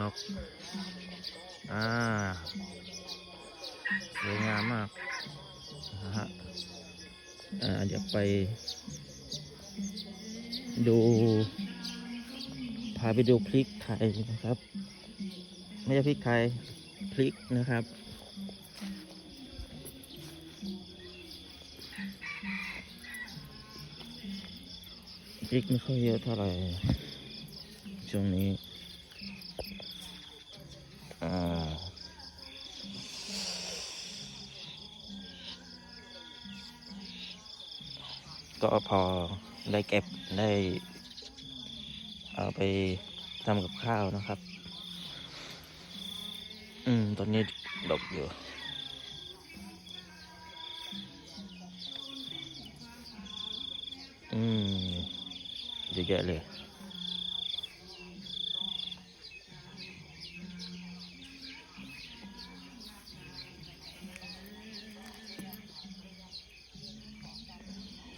นก อ่า สวยงามมากนะฮะอ่าเดี๋ยวไป ดู พาไปดูพริกไทยนะครับ ไม่ใช่พริกไทย พริกนะครับพริกไม่ค่อยเยอะเท่าไหร่ช่วงนี้ ก็พอได้เก็บได้เอาไปทำกับข้าวนะครับ อืม ตอนนี้ดกอยู่อืมเยอะแยะเลย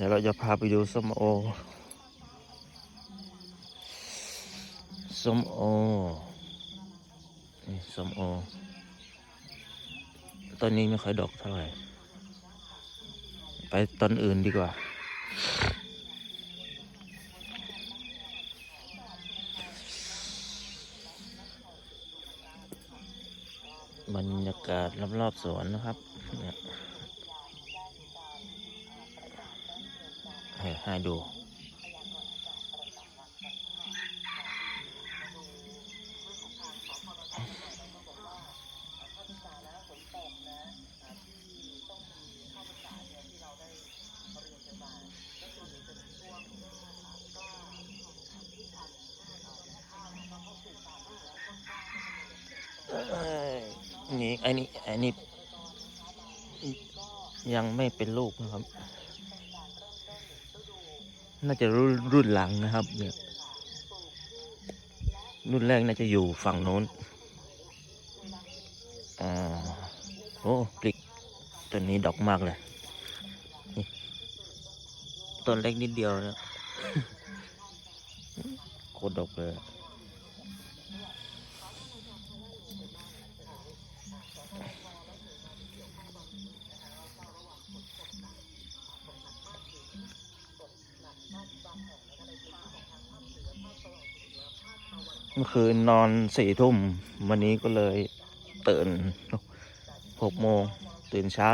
ดี๋ยวเราจะพาไปดูส้มโอ ส้มโอ นี่ส้มโอ ต้นนี้ไม่ค่อยดอกเท่าไหร่ ไปต้นอื่นดีกว่า บรรยากาศรอบๆสวนนะครับเนี่ย ให้ให้ดูเอ้ยนี่อ้นี่ไอ้นี่ยังไม่เป็นลูกนะครับ น่าจะรุ่นรุ่นหลังนะครับ เนี่ย รุ่นแรกน่าจะอยู่ฝั่งโน้น อ่า โอ้พริกต้นนี้ดอกมากเลย นี่ ต้นเล็กนิดเดียวนะโคตรดกเลย เมื่อคืนนอนสี่ทุ่ม วันนี้ก็เลยตื่นหกโมง ตื่นเช้า